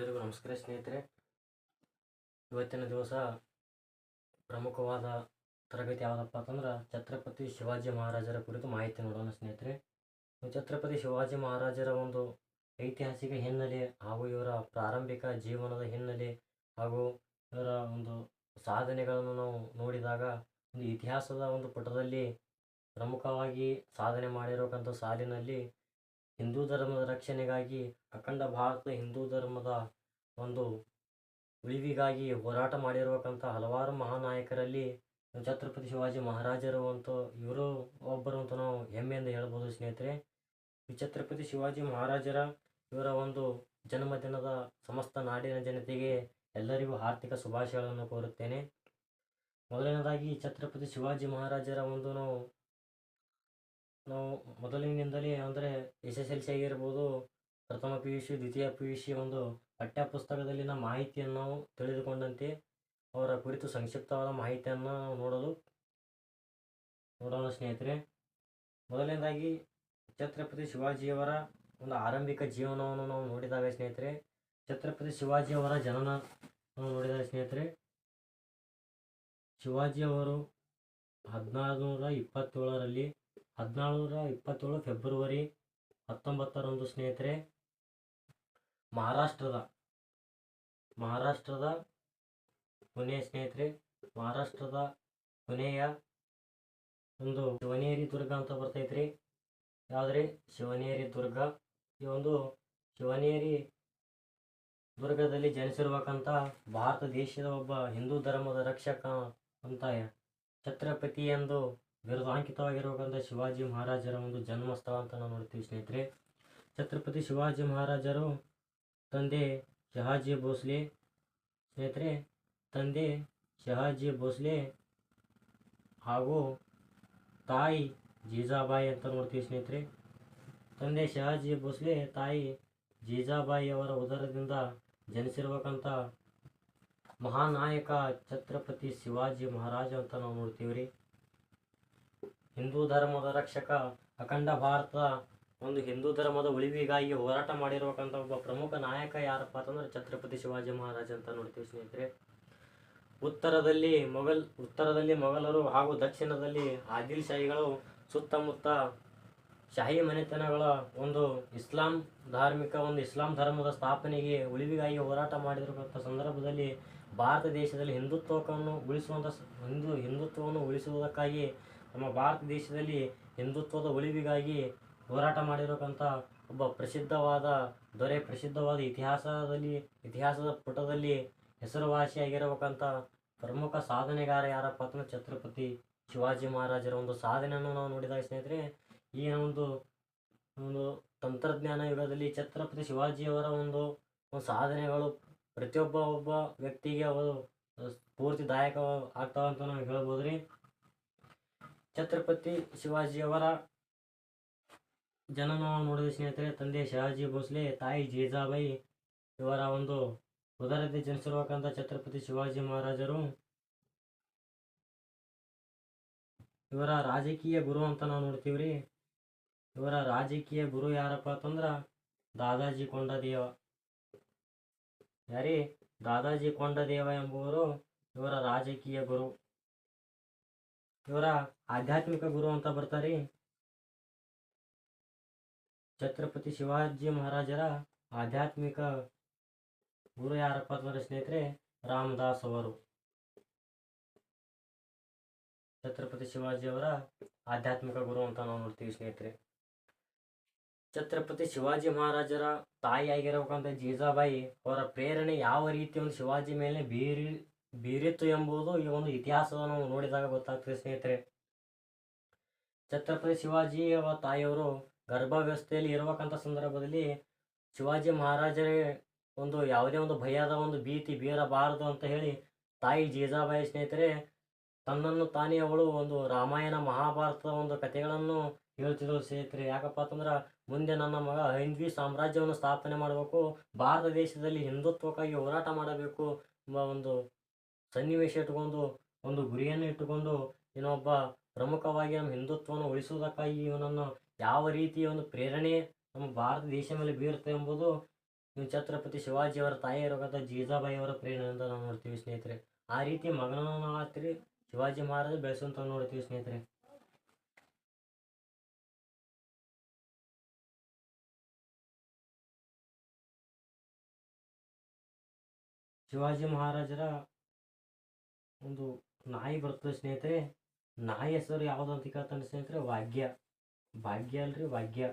ಎಲ್ಲರಿಗೂ ನಮಸ್ಕಾರ ಸ್ನೇಹಿತರೆ. ಇವತ್ತಿನ ದಿವಸ ಪ್ರಮುಖವಾದ ತರಗತಿ ಯಾವುದಪ್ಪ ಅಂತಂದ್ರೆ ಛತ್ರಪತಿ ಶಿವಾಜಿ ಮಹಾರಾಜರ ಕುರಿತು ಮಾಹಿತಿ ನೋಡೋಣ ಸ್ನೇಹಿತರೆ. ಛತ್ರಪತಿ ಶಿವಾಜಿ ಮಹಾರಾಜರ ಒಂದು ಐತಿಹಾಸಿಕ ಹಿನ್ನೆಲೆ ಹಾಗೂ ಇವರ ಪ್ರಾರಂಭಿಕ ಜೀವನದ ಹಿನ್ನೆಲೆ ಹಾಗೂ ಇವರ ಒಂದು ಸಾಧನೆಗಳನ್ನು ನಾವು ನೋಡಿದಾಗ ಒಂದು ಇತಿಹಾಸದ ಒಂದು ಪುಟದಲ್ಲಿ ಪ್ರಮುಖವಾಗಿ ಸಾಧನೆ ಮಾಡಿರೋಕ್ಕಂಥ ಸಾಲಿನಲ್ಲಿ ಹಿಂದೂ ಧರ್ಮದ ರಕ್ಷಣೆಗಾಗಿ ಅಖಂಡ ಭಾರತ ಹಿಂದೂ ಧರ್ಮದ ಒಂದು ಉಳಿವಿಗಾಗಿ ಹೋರಾಟ ಮಾಡಿರುವಕ್ಕಂಥ ಹಲವಾರು ಮಹಾನಾಯಕರಲ್ಲಿ ಛತ್ರಪತಿ ಶಿವಾಜಿ ಮಹಾರಾಜರು ಅಂತ ಇವರು ಒಬ್ಬರು ಅಂತ ನಾವು ಹೆಮ್ಮೆಯಿಂದ ಹೇಳ್ಬೋದು ಸ್ನೇಹಿತರೆ. ಈ ಛತ್ರಪತಿ ಶಿವಾಜಿ ಮಹಾರಾಜರ ಇವರ ಒಂದು ಜನ್ಮದಿನದ ಸಮಸ್ತ ನಾಡಿನ ಜನತೆಗೆ ಎಲ್ಲರಿಗೂ ಆರ್ಥಿಕ ಶುಭಾಶಯಗಳನ್ನು ಕೋರುತ್ತೇನೆ. ಮೊದಲನೇದಾಗಿ ಛತ್ರಪತಿ ಶಿವಾಜಿ ಮಹಾರಾಜರ ಒಂದು ನಾವು ನಾವು ಮೊದಲಿನಿಂದಲೇ ಅಂದರೆ ಎಸ್ ಎಸ್ ಎಲ್ ಸಿ ಆಗಿರ್ಬೋದು, ಪ್ರಥಮ ಪಿ ಯು ಸಿ, ದ್ವಿತೀಯ ಪಿ ಯು ಸಿ ಒಂದು ಪಠ್ಯಪುಸ್ತಕದಲ್ಲಿನ ಮಾಹಿತಿಯನ್ನು ತಿಳಿದುಕೊಂಡಂತೆ, ಅವರ ಕುರಿತು ಸಂಕ್ಷಿಪ್ತವಾದ ಮಾಹಿತಿಯನ್ನು ನೋಡಲು ನೋಡೋಣ ಸ್ನೇಹಿತರೆ. ಮೊದಲನೇದಾಗಿ, ಛತ್ರಪತಿ ಶಿವಾಜಿಯವರ ಒಂದು ಆರಂಭಿಕ ಜೀವನವನ್ನು ನಾವು ನೋಡಿದಾಗ ಸ್ನೇಹಿತರೆ. ಛತ್ರಪತಿ ಶಿವಾಜಿಯವರ ಜನನ ನೋಡಿದಾಗ ಸ್ನೇಹಿತರೆ. ಶಿವಾಜಿಯವರು ಹದಿನಾರುನೂರ ಇಪ್ಪತ್ತೇಳರಲ್ಲಿ ಹದಿನಾರುನೂರ ಇಪ್ಪತ್ತೇಳು ಫೆಬ್ರವರಿ ಹತ್ತೊಂಬತ್ತರಂದು, ಸ್ನೇಹಿತರೆ, ಮಹಾರಾಷ್ಟ್ರದ ಮಹಾರಾಷ್ಟ್ರದ ಪುಣೆ ಸ್ನೇಹಿತರೆ, ಮಹಾರಾಷ್ಟ್ರದ ಪುಣೆಯ ಒಂದು ಶಿವನೇರಿ ದುರ್ಗ ಅಂತ ಬರ್ತೈತ್ರಿ. ಯಾವುದ್ರಿ? ಶಿವನೇರಿ ದುರ್ಗ. ಈ ಒಂದು ಶಿವನೇರಿ ದುರ್ಗದಲ್ಲಿ ಜನಿಸಿರ್ಬೇಕಂತ ಭಾರತ ದೇಶದ ಒಬ್ಬ ಹಿಂದೂ ಧರ್ಮದ ರಕ್ಷಕ ಅಂತ ಛತ್ರಪತಿ ಎಂದು ಬಿರುದಾಂಕಿತವಾಗಿರುವಂಥ ಶಿವಾಜಿ ಮಹಾರಾಜರ ಒಂದು ಜನ್ಮಸ್ಥಳ ಅಂತ ನಾವು ನೋಡ್ತೀವಿ ಸ್ನೇಹಿತರೆ. ಛತ್ರಪತಿ ಶಿವಾಜಿ ಮಹಾರಾಜರು ತಂದೆ ಶಹಾಜಿ ಭೋಸ್ಲೆ, ಸ್ನೇಹಿತರೆ, ತಂದೆ ಶಹಾಜಿ ಭೋಸ್ಲೆ ಹಾಗೂ ತಾಯಿ ಜೀಜಾಬಾಯಿ ಅಂತ ನೋಡ್ತೀವಿ ಸ್ನೇಹಿತರೆ. ತಂದೆ ಶಹಾಜಿ ಭೋಸ್ಲೆ, ತಾಯಿ ಜೀಜಾಬಾಯಿ ಅವರ ಉದರದಿಂದ ಜನಿಸಿರ್ಬೇಕಂತ ಮಹಾನಾಯಕ ಛತ್ರಪತಿ ಶಿವಾಜಿ ಮಹಾರಾಜ ಅಂತ ನಾವು ನೋಡ್ತೀವಿ ರೀ ಹಿಂದೂ ಧರ್ಮದ ರಕ್ಷಕ, ಅಖಂಡ ಭಾರತ, ಒಂದು ಹಿಂದೂ ಧರ್ಮದ ಉಳಿವಿಗಾಗಿ ಹೋರಾಟ ಮಾಡಿರುವಕ್ಕಂಥ ಒಬ್ಬ ಪ್ರಮುಖ ನಾಯಕ ಯಾರಪ್ಪ ಅಂತಂದ್ರೆ ಛತ್ರಪತಿ ಶಿವಾಜಿ ಮಹಾರಾಜ ಅಂತ ನೋಡ್ತೀವಿ ಸ್ನೇಹಿತರೆ. ಉತ್ತರದಲ್ಲಿ ಮೊಘಲ್, ಉತ್ತರದಲ್ಲಿ ಮೊಘಲರು ಹಾಗೂ ದಕ್ಷಿಣದಲ್ಲಿ ಆದಿಲ್ ಶಾಹಿಗಳು ಸುತ್ತಮುತ್ತ ಶಾಹಿ ಮನೆತನಗಳ ಒಂದು ಇಸ್ಲಾಂ ಧಾರ್ಮಿಕ, ಒಂದು ಇಸ್ಲಾಂ ಧರ್ಮದ ಸ್ಥಾಪನೆಗೆ ಉಳಿವಿಗಾಗಿ ಹೋರಾಟ ಮಾಡಿರುವಂಥ ಸಂದರ್ಭದಲ್ಲಿ ಭಾರತ ದೇಶದಲ್ಲಿ ಹಿಂದುತ್ವವನ್ನು ಉಳಿಸುವಂಥ ಹಿಂದೂ ಹಿಂದುತ್ವವನ್ನು ಉಳಿಸುವುದಕ್ಕಾಗಿ ನಮ್ಮ ಭಾರತ ದೇಶದಲ್ಲಿ ಹಿಂದುತ್ವದ ಉಳಿವಿಗಾಗಿ ಹೋರಾಟ ಮಾಡಿರತಕ್ಕಂಥ ಒಬ್ಬ ಪ್ರಸಿದ್ಧವಾದ, ದೊರೆ ಪ್ರಸಿದ್ಧವಾದ ಇತಿಹಾಸದಲ್ಲಿ, ಇತಿಹಾಸದ ಪುಟದಲ್ಲಿ ಹೆಸರುವಾಸಿಯಾಗಿರಬೇಕಂತ ಪ್ರಮುಖ ಸಾಧನೆಗಾರ ಯಾರಪ್ಪ ಅಂತಂದ್ರೆ ಛತ್ರಪತಿ ಶಿವಾಜಿ ಮಹಾರಾಜರ ಒಂದು ಸಾಧನೆಯನ್ನು ನಾವು ನೋಡಿದಾಗ ಸ್ನೇಹಿತರೆ, ಈ ಒಂದು ಒಂದು ತಂತ್ರಜ್ಞಾನ ಯುಗದಲ್ಲಿ ಛತ್ರಪತಿ ಶಿವಾಜಿಯವರ ಒಂದು ಒಂದು ಸಾಧನೆಗಳು ಪ್ರತಿಯೊಬ್ಬ ಒಬ್ಬ ವ್ಯಕ್ತಿಗೆ ಅವರು ಸ್ಫೂರ್ತಿದಾಯಕ ಆಗ್ತಾವಂತ ನಾವು ಹೇಳ್ಬೋದು ರೀ ಛತ್ರಪತಿ ಶಿವಾಜಿಯವರ ಜನನ ನೋಡಿದ ಸ್ನೇಹಿತರೆ, ತಂದೆ ಶಹಾಜಿ ಭೋಸ್ಲೆ, ತಾಯಿ ಜೇಜಾಬಾಯಿ ಇವರ ಒಂದು ಉದರದಿ ಜನಿಸಿರುವಕ್ಕಂಥ ಛತ್ರಪತಿ ಶಿವಾಜಿ ಮಹಾರಾಜರು. ಇವರ ರಾಜಕೀಯ ಗುರು ಅಂತ ನಾವು ನೋಡ್ತೀವಿ ರೀ ಇವರ ರಾಜಕೀಯ ಗುರು ಯಾರಪ್ಪ ಅಂತಂದ್ರ ದಾದಾಜಿ ಕೊಂಡದೇವ. ಯಾರಿ? ದಾದಾಜಿ ಕೊಂಡದೇವ ಎಂಬುವರು ಇವರ ರಾಜಕೀಯ ಗುರು. ಇವರ ಆಧ್ಯಾತ್ಮಿಕ ಗುರು ಅಂತ ಬರ್ತಾರೆ. ಛತ್ರಪತಿ ಶಿವಾಜಿ ಮಹಾರಾಜರ ಆಧ್ಯಾತ್ಮಿಕ ಗುರು ಯಾರಪ್ಪ ಅಂತಂದ್ರೆ ಸ್ನೇಹಿತರೆ ರಾಮದಾಸ್ ಅವರು. ಛತ್ರಪತಿ ಶಿವಾಜಿ ಅವರ ಆಧ್ಯಾತ್ಮಿಕ ಗುರು ಅಂತ ನಾವು ನೋಡ್ತೀವಿ ಸ್ನೇಹಿತರೆ. ಛತ್ರಪತಿ ಶಿವಾಜಿ ಮಹಾರಾಜರ ತಾಯಿ ಆಗಿರಬೇಕಂತ ಜೀಜಾಬಾಯಿ ಅವರ ಪ್ರೇರಣೆ ಯಾವ ರೀತಿ ಒಂದು ಶಿವಾಜಿ ಮೇಲೆ ಬೀರಿ ಬೀರಿತ್ತು ಎಂಬುದು ಈ ಒಂದು ಇತಿಹಾಸವನ್ನು ನೋಡಿದಾಗ ಗೊತ್ತಾಗ್ತದೆ, ಸ್ನೇಹಿತರೆ. ಛತ್ರಪತಿ ಶಿವಾಜಿ ಅವರ ತಾಯಿಯವರು ಗರ್ಭಾವಸ್ಥೆಯಲ್ಲಿ ಇರಬೇಕಂತ ಸಂದರ್ಭದಲ್ಲಿ ಶಿವಾಜಿ ಮಹಾರಾಜರೇ ಒಂದು ಯಾವುದೇ ಒಂದು ಭಯದ ಒಂದು ಭೀತಿ ಬೀರಬಾರದು ಅಂತ ಹೇಳಿ ತಾಯಿ ಜೀಜಾಬಾಯಿ ಸ್ನೇಹಿತರೆ, ತನ್ನನ್ನು ತಾನೇ ಅವಳು ಒಂದು ರಾಮಾಯಣ ಮಹಾಭಾರತದ ಒಂದು ಕಥೆಗಳನ್ನು ಹೇಳ್ತಿದ್ರು ಸ್ನೇಹಿತರೆ. ಯಾಕಪ್ಪ ಅಂತಂದ್ರೆ ಮುಂದೆ ನನ್ನ ಮಗ ಹಿಂದ್ವಿ ಸಾಮ್ರಾಜ್ಯವನ್ನು ಸ್ಥಾಪನೆ ಮಾಡಬೇಕು, ಭಾರತ ದೇಶದಲ್ಲಿ ಹಿಂದುತ್ವಕ್ಕಾಗಿ ಹೋರಾಟ ಮಾಡಬೇಕು ಎಂಬ ಒಂದು ಸನ್ನಿವೇಶ ಇಟ್ಕೊಂಡು ಒಂದು ಗುರಿಯನ್ನು ಇಟ್ಟುಕೊಂಡು ಇನ್ನೊಬ್ಬ ಪ್ರಮುಖವಾಗಿ ನಮ್ಮ ಹಿಂದುತ್ವವನ್ನು ಉಳಿಸುವುದಕ್ಕಾಗಿ ಇವನನ್ನು ಯಾವ ರೀತಿಯ ಒಂದು ಪ್ರೇರಣೆ ನಮ್ಮ ಭಾರತ ದೇಶ ಮೇಲೆ ಬೀರುತ್ತೆ ಎಂಬುದು ಛತ್ರಪತಿ ಶಿವಾಜಿಯವರ ತಾಯಿ ಇರುವಂಥ ಜೀಜಾಬಾಯಿ ಅವರ ಅಂತ ನಾವು ನೋಡ್ತೀವಿ ಸ್ನೇಹಿತರೆ. ಆ ರೀತಿ ಮಗನನ್ನು ನಾವು ಶಿವಾಜಿ ಮಹಾರಾಜ ಬೆಳೆಸುವಂತ ನೋಡ್ತೀವಿ ಸ್ನೇಹಿತರೆ. ಶಿವಾಜಿ ಮಹಾರಾಜರ ಒಂದು ನಾಯಿ ಬರ್ತದೆ ಸ್ನೇಹಿತರೆ. ನಾಯಿ ಹೆಸರು ಯಾವುದು ಅಂತ ಕೇಳ್ತಾನೆ ಸ್ನೇಹಿತರೆ? ಭಾಗ್ಯ ಭಾಗ್ಯ ಅಲ್ರಿ ಭಾಗ್ಯ